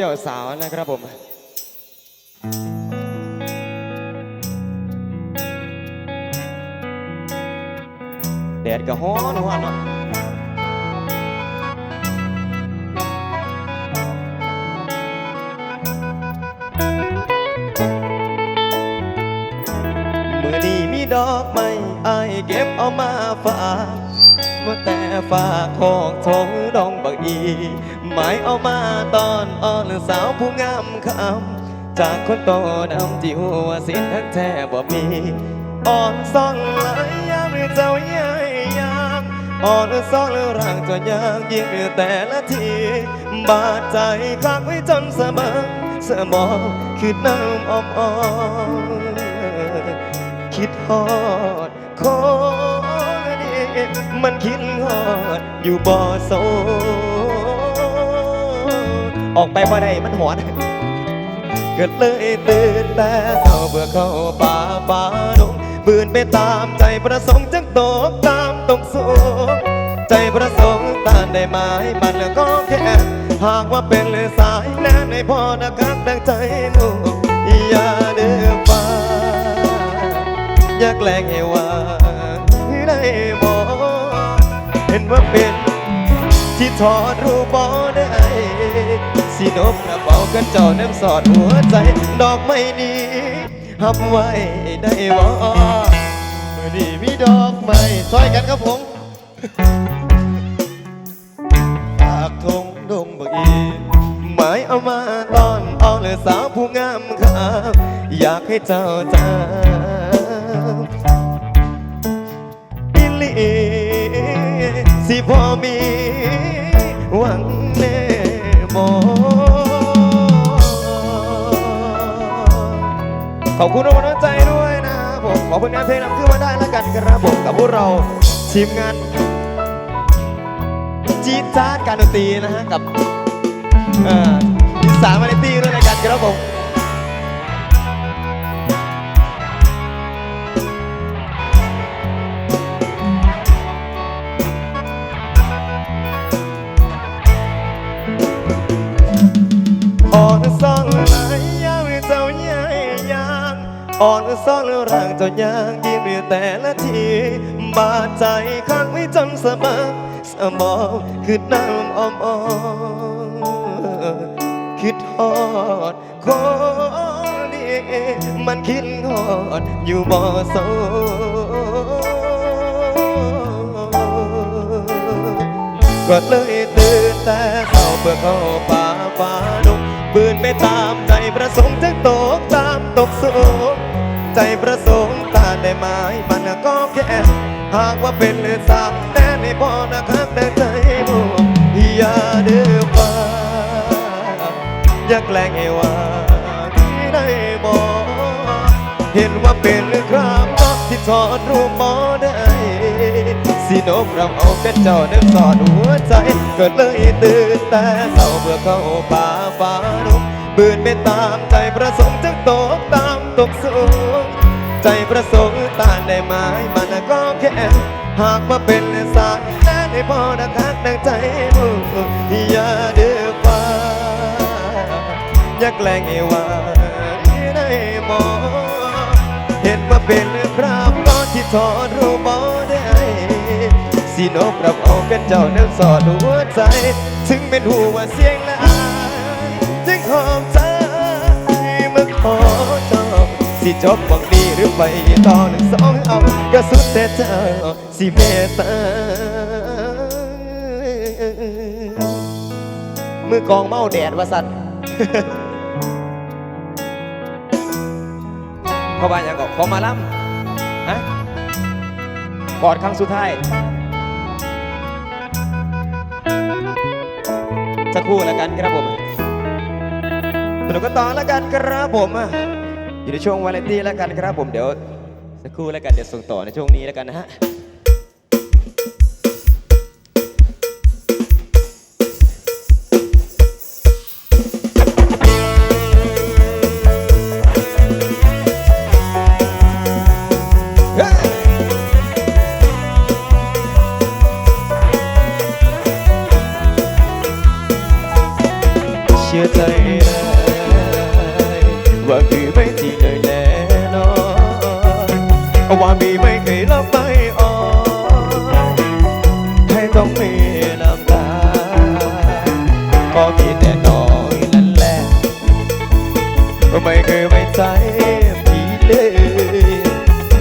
เจ้าสาวนะครับผม แดดก็ฮ้อนฮ้อนเนาะมือนี้มีดอกไม้อายเก็บเอามาฝาก มาแต่ฝากของทงดองบักอีหมายเอามาตอนอ่อนสาวผู้งามคำจากคนโตดำที่หัวสิ้นทั้งแท้บ่มีอ่อนซ่อนหลายยามเจ้าใหญ่ยามอ่อนซ่อนร่างตัวยางยิ่งแต่ละที บาดใจค้างไว้จนเสมอเสมอคือน้ำอ่อมอ่อนคิดฮอดคน มันคิดฮอดอยู่บ่อโซออกไปบ่ได้มันหอนก็เลยตื่นแต่เศร้าเบื่อเข้าป่าป่าดงบืนไปตามใจประสงค์จังตกตามตกสูงใจประสงค์ตานได้ไหมมันแล้วก็แค่หากว่าเป็นเลยสายแน่ในพอนะครับดังใจหนูอย่าเดือฟ้าอยากแกล้งให้ว่าได้บอกเห็ นว่าเป็นที่ถอดรูปบ่ได้สีนกกระเป๋ากันเจ้าเน้มสอดหัวใจ ดอกไม้นี้หับไว้ได้บ่มือนี้มีดอกไม้ซอยกันครับผมปากทงดงบักอีหมายเอามาตอนเอาเลยสาวผู้งามครับอยากให้เจ้าจำ สิพอมีหวังแน่บอขอบคุณทุกกำลังใจด้วยนะครับผมขอผลงานเพลงนำขึ้นมาได้แล้วกันครับผมกับพวกเราทีมงานจีดจ้าดการดนตรีนะฮะกับอีสานมาเลตี้ด้วยในกันครับผม อ่อนซ่อนแร่างเจ้ายางยิ้มแต่ละทีบาดใจข้างไว้จนสมองสมองคือน้ำอ่อมอ่อนคิดฮอดคนดีมันคิดฮอดอยู่บ่อโซก็เลยตื่นแต่เศร้าเบื่อเข้าป่าฟ้าดงบืนไปตา หากว่าเป็นเลือดสามแน่ในพอนะครับแต่ใจบุอย่าเดือฟ้าอย่าแกล้งให้ว่าที่ได้บอกเห็นว่าเป็นครามก็ที่ถอดรูปหมอได้สีนกเราเอาเป็นเจ้าเดิมสอดหัวใจเก็เลยตื่นแต่เศร้าเบื่อเข้าป่าฟ้าดงบืนไปตามใจประสงค์จังตกตามตกสูง ใจประสงค์ตาได้ไหมมันก็แค่หากว่าเป็นสายแน่ในพอนะครับดังใจมึงอย่าเดือฟ้าอยากแกล้งให้ว่าได้มองเห็นว่าเป็นคราบก้อนที่ถอดรูปบ่ได้สีนกรับเอาเป็นเจ้าเนื้อสอดหัวใจ ถึงเป็นหูว่าเสียงละอายจึงขอบใจมาขอจอ สิจบหวังดีหรือไปต่อหนึ่งสองเอาก็สุดแต่เจ้าสิเมตตามือกองเมาแดดว่าสัตว์เขาว่าอย่างก็ขอมาล้ำฮะกอดครั้งสุดท้ายสักครู่แล้วกันครับผมสนุกกันต่อแล้วกันครับผม อยู่ในช่วงวาเลนตี้แล้วกันครับผมเดี๋ยวสักครู่แล้วกันเดี๋ยวส่งต่อในช่วงนี้แล้วกันนะฮะ มีแต่น้อยนั่นแหละกไม่เคยไว้ใจพี่เลย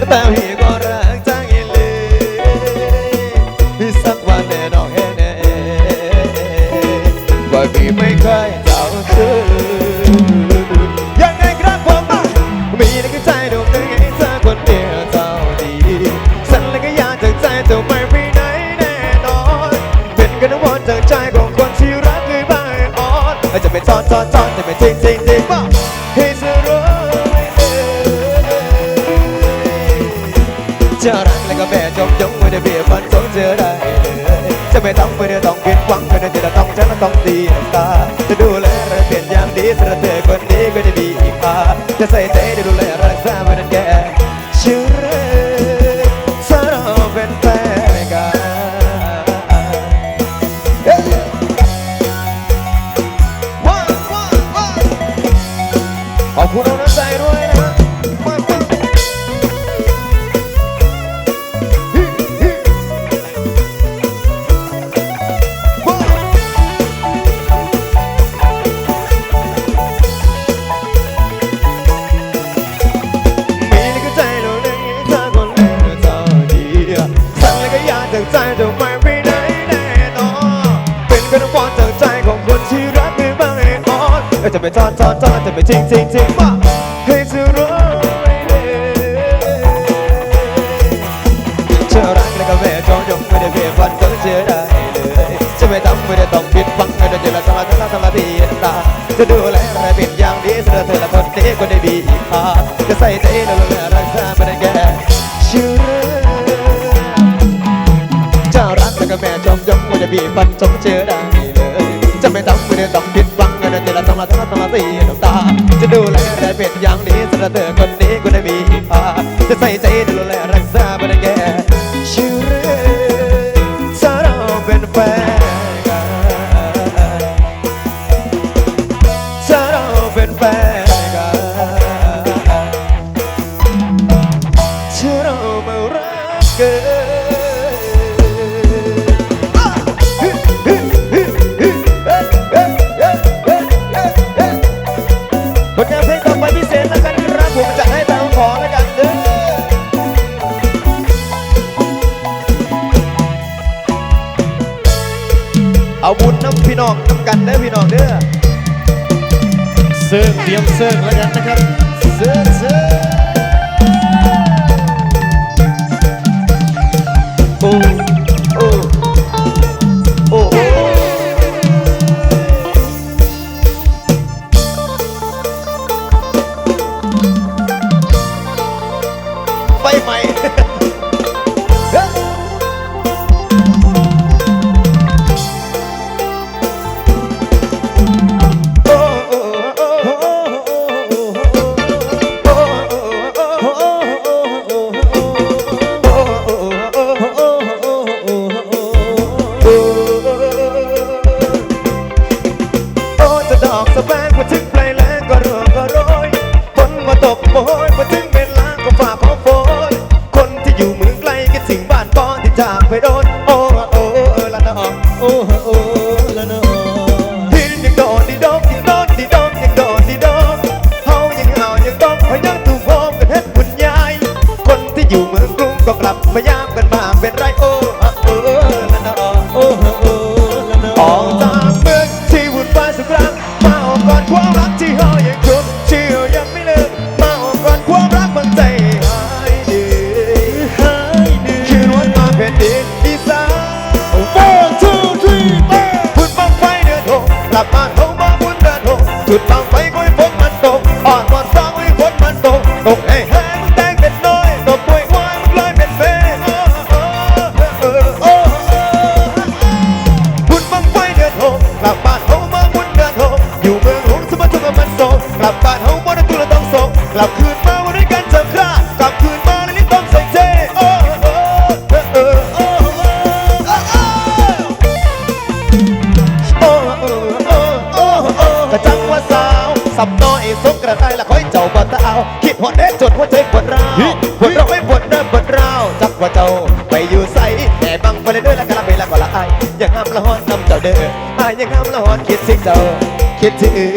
แต่พี่ก็รักจังเลยพี่สักวันแน่นอนแน่ว่าพี่ไม่เคย จอดจอดแต่ไม่จริงจริงจริงป่ะให้เธอรู้จะรักแล้วก็แม่จมจมไม่ได้เบียบันจงเจอได้จะไม่ต้องไม่ไดต้องผิดหวังไม่ได้จะต้องฉันต้องดีตาจะดูแลและเปลี่ยนอย่างดีสำหรับเธอคนนี้ก็จะดีอีกมาจะใส่ใจดูแลรักษาไม่ไนแก่ชื่อ จะไปทอนทอนทอนจะไปทิ้งทิ้งทิ้งมาให้เธอรู้ไม่ได้เธอรักแล้วก็แม่จองยงไม่ได้เพียงวันก็เชื่อได้เลยจะไม่ทำไม่ได้ต้องผิดหวังไม่ได้เจริญสมาธิสมาธิตาจะดูแลอะไรเป็นอย่างดีเสนอเธอละคนตีกว่าได้ดีอีกพาจะใส่ใจดูแลรงกษาไม่ได้แก่ชื่อเจ้รักแล้วก็แม่จอมยงไม่ได้บีบฟันจมเชื่อได้เลยจะไม่ต้องไม่ได้ต้องผิดหวัง ละทั้งละทั้งสีน้ำตา จะดูแลแต่เป็นอย่างนี้สำหรับเธอคนนี้กูได้มีพาจะใส่ใจดูแลรักษาไป सर. यांच्याकडे คิดถึง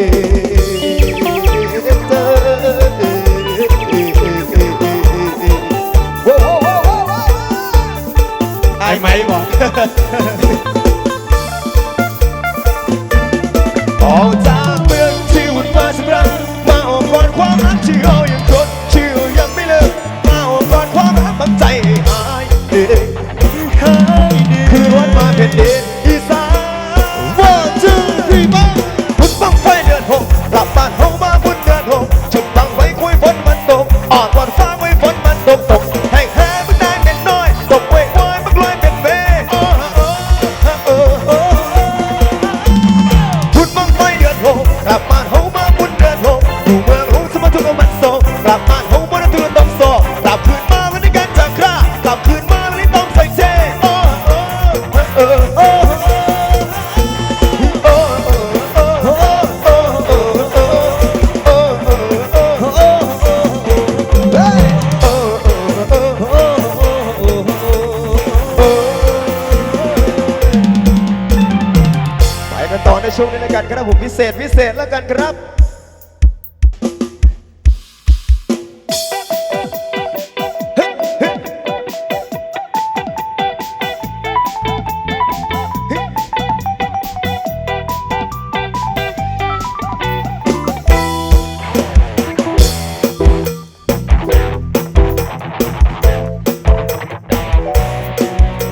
เศษแล้วกันครับ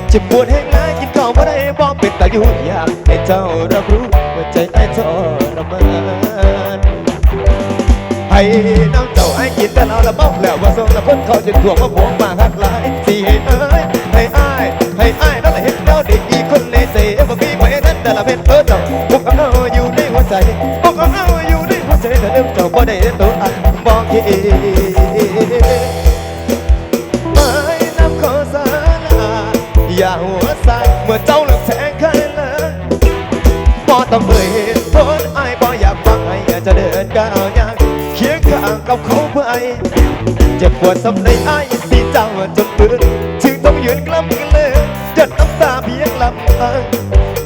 เจะปวดแห้งร้ายกินข้าวบ่ได้บอกเป็นตาอยู่อยากให้เจ้ารับรู้ว่าใจไอ้ทรมา น้ำเจ้าไอ้กินแต่เราละบอกแล้วว่าส่งละคนเขาจะถ่วงว่าผมมาหักหลายสีให้เอ้ยให้อ้ายให้อ้ายนั่นแหละเห็นแล้วดีอีคนเลยเสียบ่มีไว้นั้นแต่ละเป็นเพิ่นเจ้าพวกเอาอยู่ในหัวใจพวกเอาอยู่ในหัวใจแต่เดิมเจ้าบ่ได้ตัวอันบอกคิดไวดสำในไอ้ายสีเจ้าจนตื่นถึงต้องยืนกล้ำกันเลยจัดน้ำตาเพียงลำพัง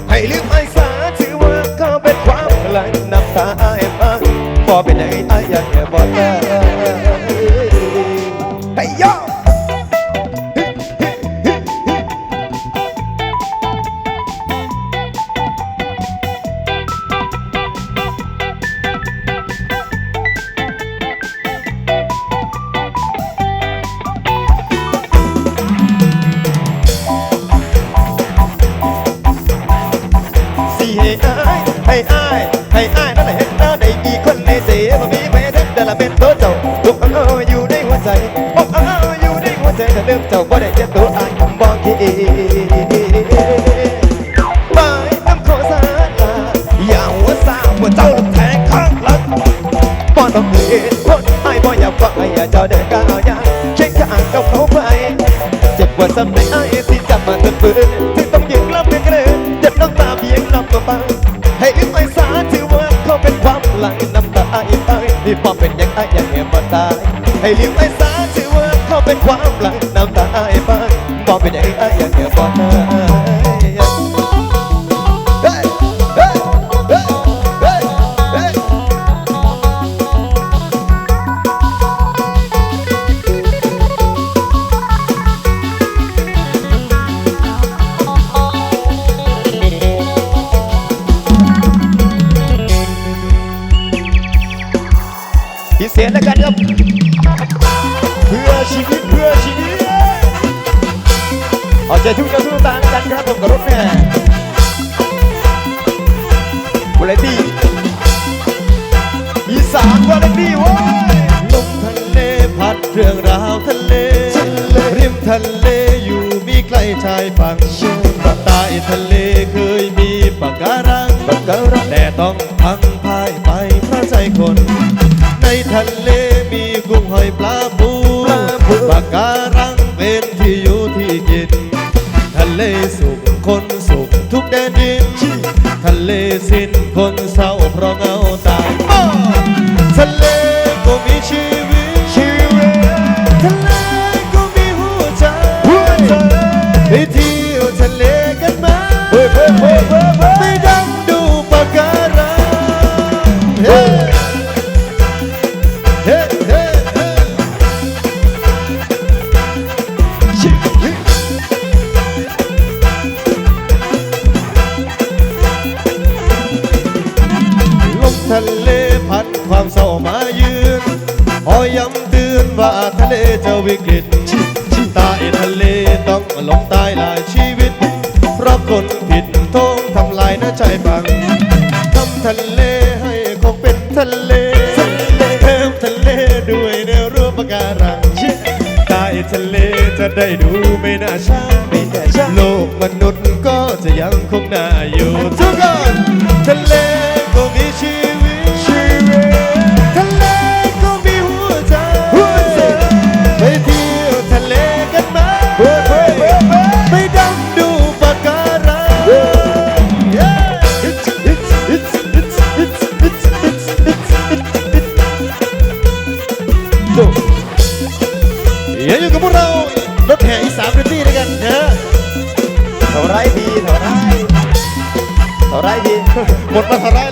ให้ลืมไอ้สาถือว่าเขาเป็นความหลังน้ำตาไอ้ายพังบ่เป็นไอ้ไอ้ายอยากแค่บ่ได้ให้ บ่ต้องเห็นคนอายบ่อยากฟังอย่าเจ้าเดินก้าวยางเช็คข้างกับเขาไปเจ็บปวดซ้ำในไอ้ที่จับมาตึงปืนถึงต้องยิงกลับไปกระเด็นเจ็บน้ำตาเพียงลำตัวฟังให้ลืมไอ้สาถือว่าเขาเป็นความหลังน้ำตาไอ้ไอ้นี่พอเป็นยังไอ้ยังแอบมาตายให้ลืมไอ้สาถือว่าเขาเป็นความหลัง พิเศษแล้วกันครับเพื่อชีวิตเพื่อชีวิตเอาใจทุกเจ้าทุกตาแล้วกันครับผมกับรถแม่คุณเลตี้อีสานคุณเลตี้โว้ยลมทะเลพัดเรื่องราวทะเลริมทะเลอยู่มีใกล้ชายฝั่งใต้ทะเลเคยมีปะการังบังเกิดแต่ต้องพังพ่ายไปเพราะใจคนใน ทะเลมีกุ้งหอยปลาปูปะการังเป็นที่อยู่ที่กิน ทะเลสุขคนสุขทุกแดนดิน ทะเลสิ้นคนเศร้าเพราะเหงาตา ทำลายน้าใจบังทำทะเลให้คงเป็นทะเลเพิ่มทะเลด้วยแนวรั้วปะการังใตาทะเลจะได้ดูไม่น่าช้าโลกมนุษย์ก็จะยังคงน่าอยู่ทุกคน เท่าไรดีหมดมาเท่าไร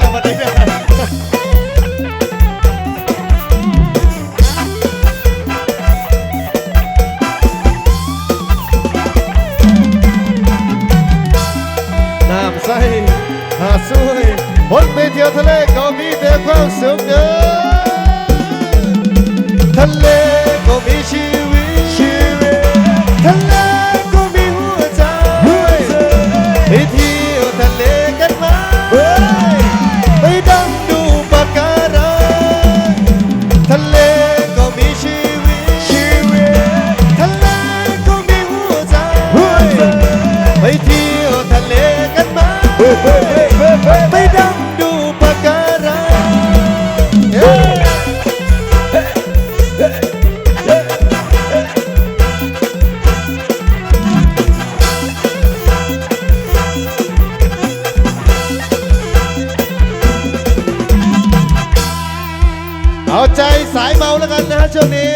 ไปดำดูปะการังเอาใจสายเมาแล้วกันนะฮะช่วงนี้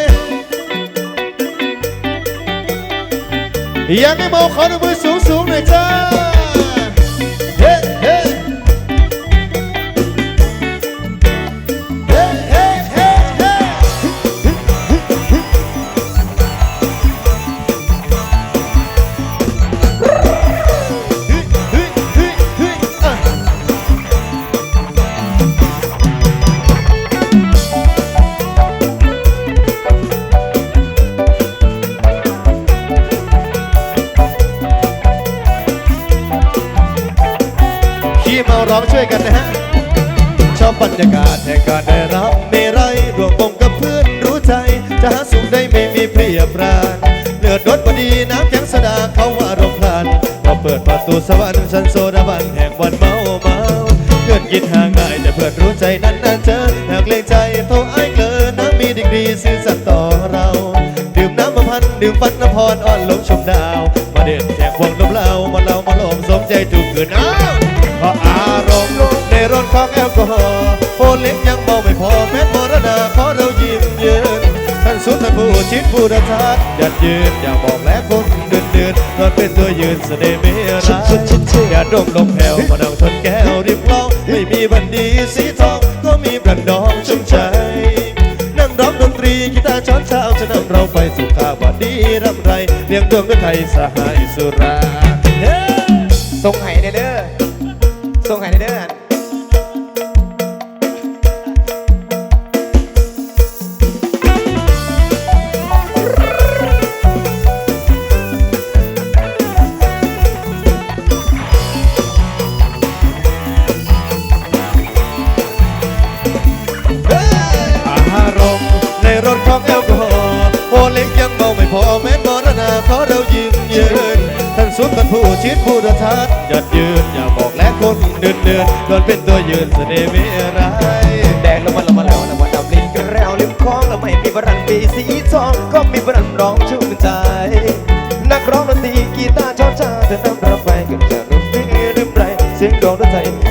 ยังไม่เมาขอดูมือสูงสูงๆหน่อ ร้องช่วยกันนะฮะ ชอบบรรยากาศแห่งการได้รับเมรัยรวมวงกับเพื่อนรู้ใจ จะหาสุขได้ไม่มีเพรียบปรานเลือดรถพอดีน้ำแข็งสดาเขาว่ารมพลานพอเปิดประตูสวรรค์ฉันโซดาบันแห่งวันเมาเมาเพื่อนกินห่างง่ายแต่เพื่อนรู้ใจนั้นนานเจอหากเกรงใจโทรไอ้เกลอน้ำมีดีกรีซื่อสัตย์ต่อเราดื่มน้ำมาพันดื่มฟันน้ำพรอ่อนลงชมดาว มาเด็ดแจกวงลมเหล่ามาเล่ามาลมสมใจทุกคืนอ้าว ถขอเล็กยังเมาไม่พอแม้มรณาขอเรายิ้มยืนท่านสุดท่านผู้ชิดผู้รัทัดยัดยืนอย่าบอกและคนเดินเดินนอนเป็นตัวยืนเสน่ห์ไม่ร้ายอย่าดมลมแผ่วมานั่งชนแก้วริมลองไม่มีบันดีสีทองก็มีประดองชุ่มใจนั่งร้องดนตรีกีตาร์ช้อนเช้าจะนำเราไปสู่ข้าวดีรำไรเรียงดวงด้วยไทยสหายสุรา ผู้ชิดผู้ทัดยัดยืนอย่าบอกและคนเดินเดินนอนเป็นตัวยืนเสน่ห์ไม่ร้ายแดงแล้วมันละมันแล้วนะวันดำลิ้นกระแรวริมคล้องแล้วไม่มีบรันปีสีทองก็มีบรันร้องชื่นใจ นักร้องดนตรีกีตาร์ชอบชาเธอนำเราไปกับจะรุ่มรื่นริมไรเสียงดองดนไท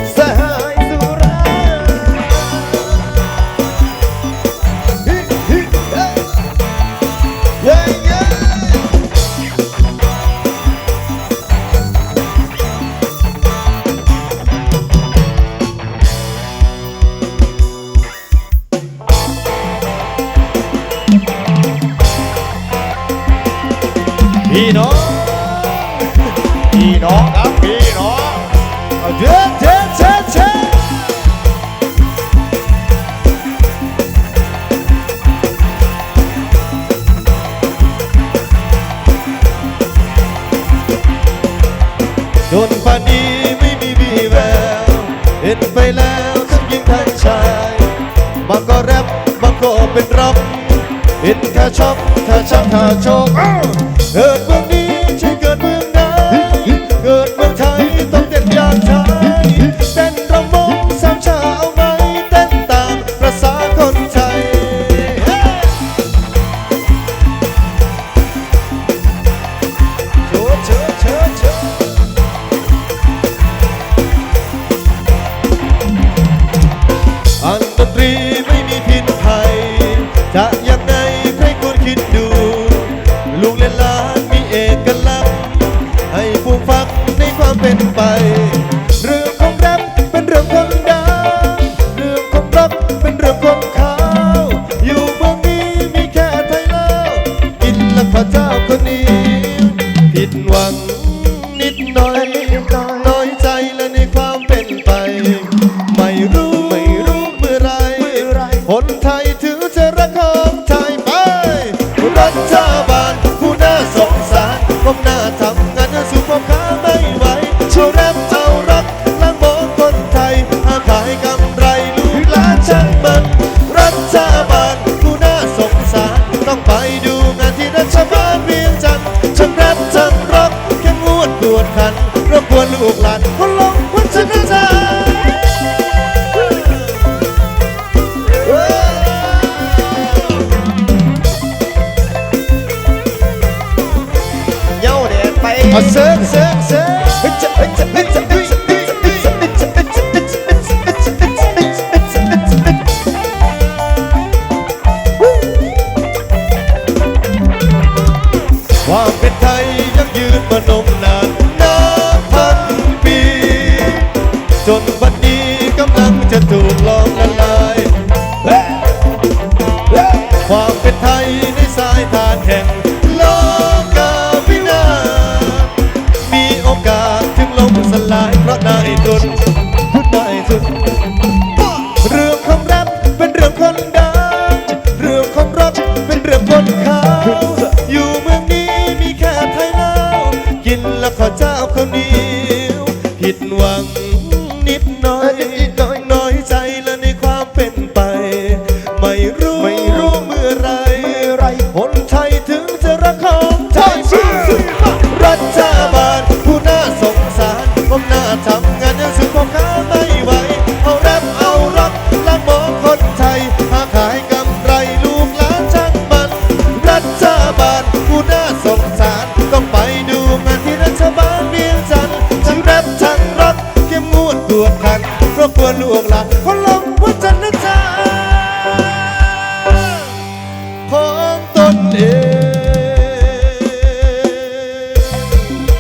าวข้าวเดียวผิดหวัง